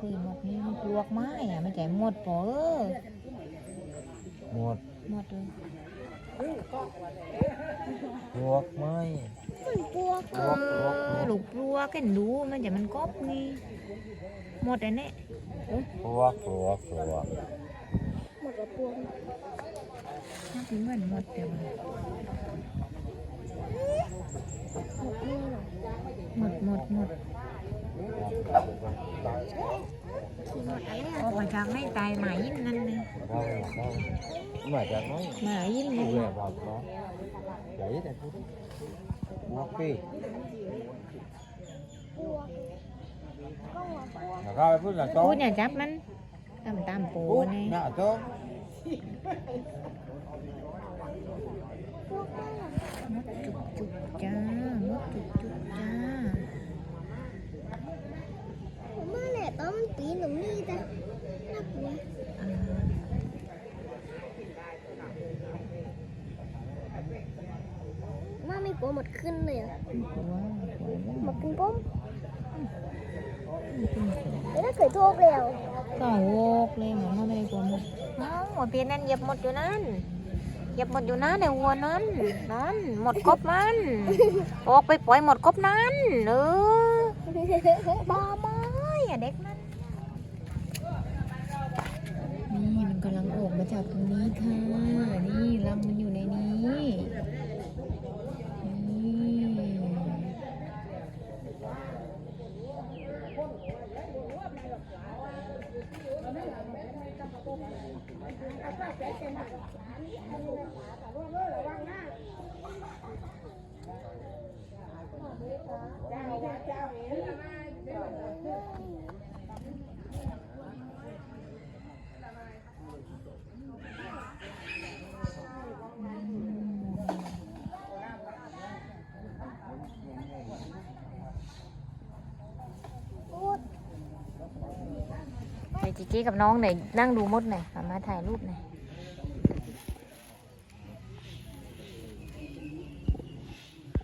หลุยหมดนี่มันปลวกไม้อะไมันใจหมดพอเออหมดหมดเลยปลวกไหมมันปลวกเออลูกลวกกันดูมันจะมันกบนี่หมดอันนี้ลวกปลวกปลวกหมดกับปวกนับเหมือนหมดเดียวหมดหมดหมดหมด อะไรออกมาจากในตายหมายิ้มนั่นเลยเราเรามาจากไหนหมายิ้มดูนี่แลบ้านเขาใหญ่แต่พูดลวกปีปวกก็หัวปวกแล้วก็ไปพูดหลังโต๊ะพูดอย่าจับมันตามตามโปพูดนี่หน้าโต๊ะปวกนั่นหรอมดจุกจุกจ้ามดจุกจุกจ้า ผมว่าแหละตอนมันปีนตรงนี้จ้ะน่ากลัว อ่า ว่าไม่กลัว หมดขึ้นเลยอะกลัวกลัวหมดขึ้นปุ๊บกลัวแล้วถ้าเกิดโชคแล้วก็โวกเลยหมอไม่ได้กลัวหมดน้องหัวเปียนนั่นเหยียบหมดอยู่นั่นเหยียบหมดอยู่นะในหัวนั้นนั่นหมดกบมันออกไปปล่อยหมดกบนั้นเออบ้าไม้อะเด็กนั่นนี่มันกำลังออกมาจากตรงนี้ค่ะ นี่รังมันอยู่ในนี้นี่พูด จิจี้กับน้องหน่อยนั่งดูมดหน่อยมาถ่ายรูปหน่อย